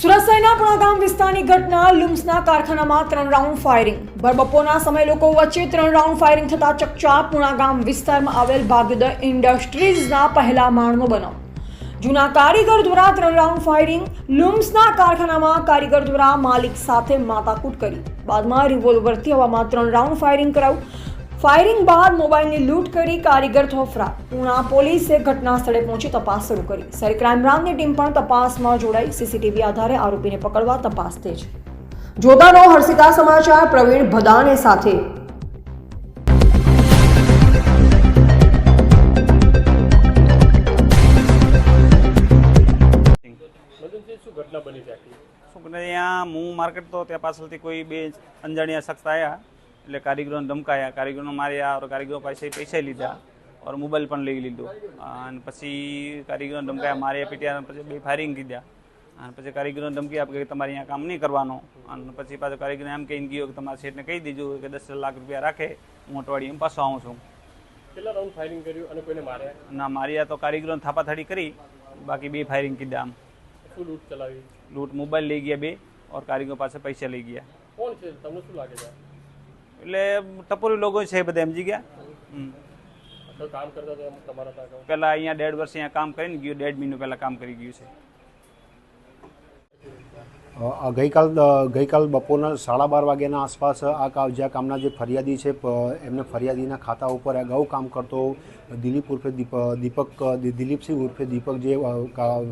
સુરત શહેરના પુણાગામ વિસ્તારની ઘટના લુમ્સના કારખાનામાં ત્રણ રાઉન્ડ ફાયરિંગ. બપોરના સમય લોકો વચ્ચે ત્રણ રાઉન્ડ ફાયરિંગ થતા ચકચાર પુણાગામ વિસ્તારમાં આવેલ ભાગ્યોદય ઇન્ડસ્ટ્રીઝના પહેલા માળનો બનાવ. જૂના કારીગર દ્વારા ત્રણ રાઉન્ડ ફાયરિંગ લુમ્સના કારખાનામાં કારીગર દ્વારા માલિક સાથે માથાકૂટ કરી. બાદમાં રિવોલ્વરથી હવામાં ત્રણ રાઉન્ડ ફાયરિંગ કરાયું. ફાયરિંગ બાદ મોબાઈલની લૂંટ કરી કારીગર થોફરા પૂણા પોલીસે ઘટના સ્થળે પહોંચી તપાસ શરૂ કરી. સર ક્રાઇમ બ્રાન્ચની ટીમ પણ તપાસમાં જોડાઈ. સીસીટીવી આધારે આરોપીને પકડવા તપાસ તેજ. જોતાનો હર્ષિતા સમાચાર, પ્રવીણ ભદાને સાથે. શું ઘટના બની શું ઘટના અહીંયા હું માર્કેટ તો ત્યાં પાછળથી કોઈ બે અંજાણ્યા શખ્સ આવ્યા એટલે કારીગરોને ધમકાયા કારીગરોને માર્યા ઓર કારીગરો પાસે પૈસા લીધા ઓર મોબાઈલ પણ લઈ લીધો અને પછી કારીગરોને ધમકાયા માર્યા પીટ્યા પછી બે ફાયરિંગ કીધા અને પછી કારીગરોને ધમકી આપી કે તમારે અહીંયા કામ નહીં કરવાનો અને પછી પાછો કારીગરને એમ કહીને ગયો કે તમારા શેઠને કહી દીજો કે દસ લાખ રૂપિયા રાખે હું અઠવાડિયે એમ પાછો આવું છું કેટલા રાઉન્ડ ફાયરિંગ કર્યું અને કોઈને માર્યા ના માર્યા તો કારીગરોને થાપાથાડી કરી બાકી બે ફાયરિંગ કીધા આમ શું લૂંટ ચલાવી લૂંટ મોબાઈલ લઈ ગયા બે ઓર કારીગર પાસે પૈસા લઈ ગયા કોણ છે તમને શું લાગે છે એટલે ટપોરી લોકો છે બધા સમજી ગયા. પહેલા અહીંયા દેઢ વર્ષ અહીંયા કામ કરીને ગયું દેઢ મહિનો પહેલા કામ કરી ગયું છે. ગઈકાલ ગઈકાલ બપોરના સાડા બાર વાગ્યાના આસપાસ આ જ્યાં કામના જે ફરિયાદી છે એમને ફરિયાદીના ખાતા ઉપર અગાઉ કામ કરતો દિલીપ ઉર્ફે દીપ, દીપક દિલીપસિંહ ઉર્ફે દીપક જે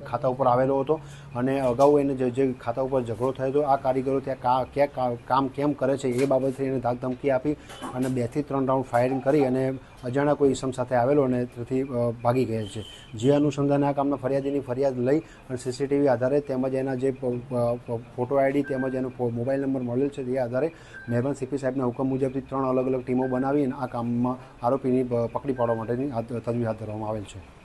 ખાતા ઉપર આવેલો હતો અને અગાઉ એને જે જે ખાતા ઉપર ઝઘડો થયો હતો, આ કારીગરો ત્યાં કા, ક્યાં કામ કેમ કરે છે એ બાબતે એને ધાક ધમકી આપી અને બેથી ત્રણ રાઉન્ડ ફાયરિંગ કરી અને અજાણ્યા કોઈ ઇસમ સાથે આવેલો અને તેથી ભાગી ગયેલ છે. જે અનુસંધાને આ કામના ફરિયાદીની ફરિયાદ લઈ અને સીસીટીવી આધારે તેમજ એના જે ફોટો આઈડી તેમજ એનો મોબાઈલ નંબર મળેલ છે, તે આધારે મહેરબાન સીપી સાહેબના હુકમ મુજબથી ત્રણ અલગ અલગ ટીમો બનાવી અને આ કામમાં આરોપીની પકડી પાડવા માટેની તજવીજ હાથ ધરવામાં આવેલ છે.